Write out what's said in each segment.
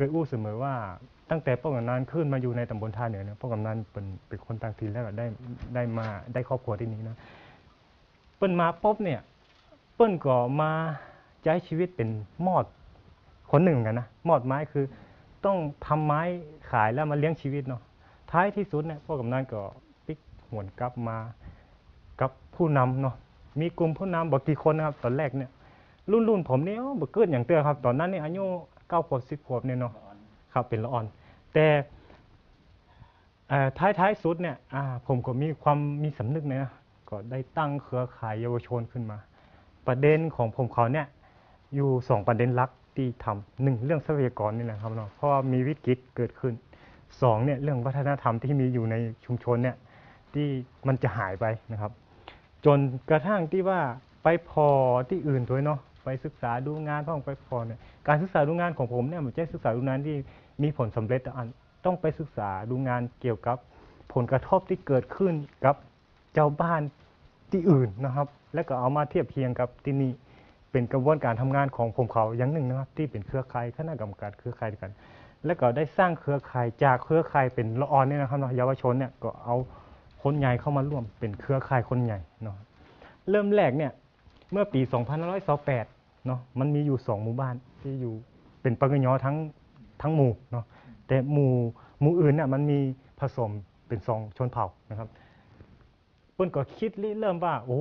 เคยอู้เสมอว่าตั้งแต่ป้องกันนันขึ้นมาอยู่ในตำบลท่าเหนือเนี่ยป้องกันนันเป็นเป็นคนต่างถิ่นแล้วก็ได้ได้มาได้ครอบครัวที่นี่นะเปิ้นมาปุ๊บเนี่ยเปิ้นก็มาใช้ชีวิตเป็นมอดคนหนึ่งเหมือนกันนะมอดไม้คือต้องทำไม้ขายแล้วมาเลี้ยงชีวิตเนาะท้ายที่สุดเนี่ยพวกกำนันก็ปิกหวนกลับมากับผู้นำเนาะมีกลุ่มผู้นำบอกกี่คนนะครับตอนแรกเนี่ยรุ่นรุ่นผมเนี่ยบ่เกิดอย่างเตือครับ ตอนนั้นเนี่ยอายุ เก้าขวบสิบขวบเนี่ยเนาะครับเป็นละอ่อน แต่ท้ายท้ายสุดเนี่ยผมก็มีความมีสำนึกเนี่ยนะก็ได้ตั้งเครือข่ายเยาวชนขึ้นมา ประเด็นของผมเขาเนี่ยอยู่สองประเด็นหลักที่ทำหนึ่งเรื่องทรัพยากรนี่แหละครับเนาะเพราะว่ามีวิกฤตเกิดขึ้นสองเนี่ยเรื่องวัฒนธรรมที่มีอยู่ในชุมชนเนี่ยที่มันจะหายไปนะครับ จนกระทั่งที่ว่าไปพอที่อื่นด้วยเนาะ ไปศึกษาดูงานพ่องไปพอเนี่ยการศึกษาดูงานของผมเนี่ยมันจะศึกษาดูงานที่มีผลสำเร็จแต่อันต้องไปศึกษาดูงานเกี่ยวกับผลกระทบที่เกิดขึ้นกับเจ้าบ้านที่อื่นนะครับ แล้วก็เอามาเทียบเคียงกับที่นี่เป็นกระบวนการทำงานของผมเขาอย่างหนึ่งนะครับ ที่เป็นเครือข่ายคณะกรรมการเครือข่ายกัน แล้วก็ได้สร้างเครือข่ายจากเครือข่ายเป็นละออนเนี่ยนะครับเนาะเยาวชนเนี่ยก็เอาคนใหญ่เข้ามาร่วมเป็นเครือข่ายคนใหญ่เนาะเริ่มแรกเนี่ยเมื่อปี 2528 เนาะมันมีอยู่สองหมู่บ้านที่อยู่เป็นปกยอทั้งทั้งหมู่เนาะแต่หมู่หมู่อื่นเนี่ยมันมีผสมเป็นสองชนเผ่านะครับเปิ้นก็คิดริเริ่มว่า โอ้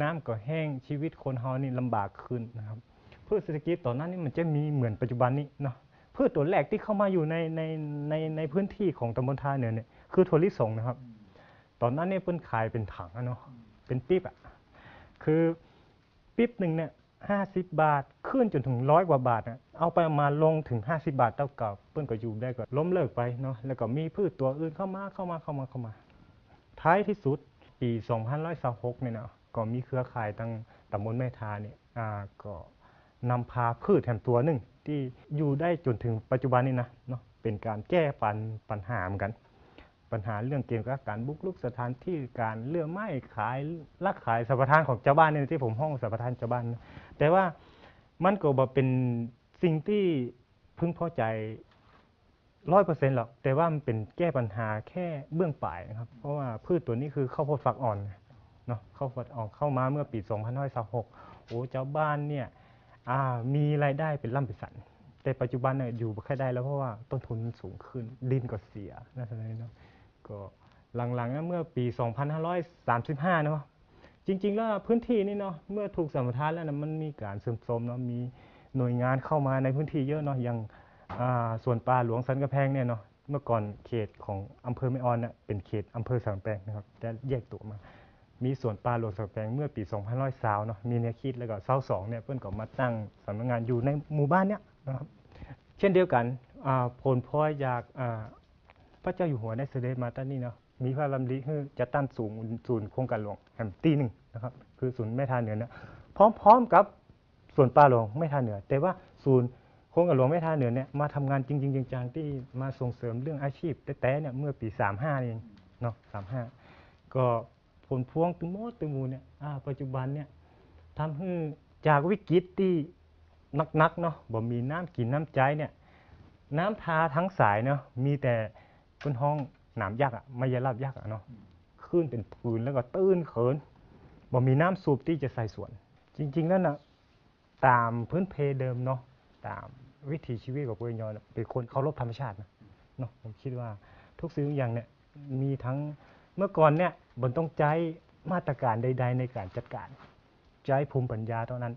น้ำก็แห้งชีวิตคนเฮานี่ลำบากขึ้นนะครับพืชเศรษฐกิจตอนนั้นนี่มันจะมีเหมือนปัจจุบันนี้เนาะพืชตัวแรกที่เข้ามาอยู่ในในในในพื้นที่ของตำบลท่าเหนือเนี่ยคือถั่วลิสงนะครับ ตอนนั้นเนี่ยเพิ่นขายเป็นถังอะเนาะเป็นปิ๊บอะคือปิ๊บหนึ่งเนี่ย ห้าสิบบาท ขึ้นจนถึงร้อยกว่าบาทอะเอาไปมาลงถึงห้าสิบาทเท่ากับเพิ่นก็อยู่ได้ก็ล้มเลิกไปเนาะแล้วก็มีพืชตัวอื่นเข้ามาเข้ามาเข้ามาเข้ามา ท้ายที่สุดปี 2526เนี่ยนะก็มีเครือข่ายตั้งตำบลแม่ทาเนี่ยอ่าก็นำพาพืชแถมตัวหนึ่งที่อยู่ได้จนถึงปัจจุบันนี้นะเนาะเป็นการแก้ปัญปัญหาเหมือนกัน ปัญหาเรื่องเกี่ยวกับการบุกรุกสถานที่การเลื่อไม้ขายลักขายสัมปทานของเจ้าบ้านเนี่ยที่ผมห้องสัมปทานเจ้าบ้าน แต่ว่ามันก็บ่เป็นสิ่งที่พึงพอใจร้อยเปอร์เซ็นต์หรอก แต่ว่ามันเป็นแก้ปัญหาแค่เบื้องปลายนะครับ เพราะว่าพืชตัวนี้คือข้าวโพดฝักอ่อนเนาะข้าวโพดอ่อนเข้ามาเมื่อปี2526โอ้เจ้าบ้านเนี่ยมีรายได้เป็นล่ำเป็นสัน แต่ปัจจุบันเนี่ยอยู่บ่ค่อยได้แล้วเพราะว่าต้นทุนสูงขึ้นดินก็เสียนะท่านเนาะ ก็หลังๆเมื่อปี 2535 เนาะจริง ๆ แล้วพื้นที่นี่เนาะเมื่อถูกสัมปทานแล้วนะมันมีการเสื่อมโทรมเนาะมีหน่วยงานเข้ามาในพื้นที่เยอะเนาะอย่างาส่วนป่าหลวงสันกระแพงเนี่ยเนาะเมื่อก่อนเขตของอำเภอแม่ออนเนี่ยเป็นเขตอำเภอสันกำแพงนะครับจะแยกตัวมา มีส่วนป่าหลวงสันกำแพงเมื่อปี2520เนาะมีแนวคิดแล้วก็22เนี่ยเพิ่อนก็มาตั้งสำนักงานอยู่ในหมู่บ้านเนี่ยนะครับเช่นเดียวกันผลพลอยจากอ พระเจ้าอยู่หัวได้เสด็จมาตั้งนี่เนาะมีพระดำริให้จะตั้งศูนย์ศูนย์โครงการหลวงแห่งตีหนึ่งนะครับคือศูนย์แม่ทาเหนือนี่ยพร้อมๆกับส่วนป่าหลวงแม่ทาเหนือ แต่ว่าศูนย์โครงการหลวงแม่ท่าเหนือเนี่ยมาทำงานจริงๆจังๆที่มาส่งเสริมเรื่องอาชีพแต่แต่เนี่ยเมื่อปี 35เองเนาะ35ก็ผลพวงตึงโมดตึงมูเนี่ยปัจจุบันเนี่ยทำให้จากวิกฤตที่นักๆเนาะบ่มีน้ำกินน้ำใจเนี่ยน้ำทาทั้งสายเนาะมีแต่ เป็นห้องหนามยักษ์อะไม่ยาลาบยักษ์อะเนาะขึ้นเป็นปืนแล้วก็ตื้นเขินบ่มีน้ำสูบที่จะใส่สวน จริง ๆ แล้วนะตามพื้นเพเดิมเนาะตามวิถีชีวิตของปุยยอนเป็นคนเคารพธรรมชาตินะเนาะผมคิดว่าทุกสิ่งทุกอย่างเนี่ยมีทั้งเมื่อก่อนเนี่ยบนต้องใช้มาตรการใด ๆ ในการจัดการ ใช้ภูมิปัญญาเท่านั้น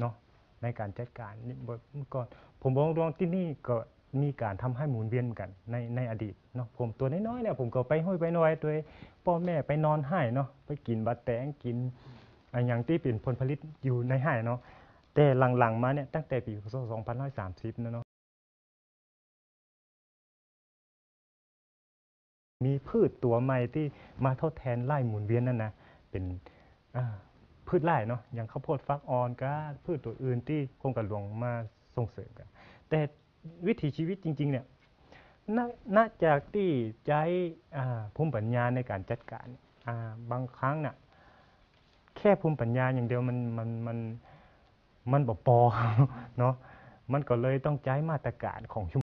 เนาะในการจัดการนี่บ่เมื่อก่อนผมบอกตรงที่นี่ก็ มีการทำให้หมุนเวียนกันในในอดีตเนาะผมตัวน้อยๆเนี่ยผมก็ไปห้อยไปน่อยตัวพ่อแม่ไปนอนให้เนาะไปกินบะแตงกินอะไรอย่างที่เป็นผลผลิตอยู่ในให้เนาะแต่หลังๆมาเนี่ยตั้งแต่ปีพศ2530นะเนาะมีพืชตัวใหม่ที่มาทดแทนไร่หมุนเวียนนั่นนะเป็นพืชไร่เนาะอย่างข้าวโพดฟักอ่อนก็พืชตัวอื่นที่โครงการหลวงมาส่งเสริมกันแต่ วิถีชีวิตจริงๆเนี่ยนน่าจากที่ใช้อ่าภูมิปัญญาในการจัดการาบางครั้งน่ะแค่ภูมิปัญญาอย่างเดียวมันมันมันมันบอพอเนาะมันก็เลยต้องใช้มาตรการของชุม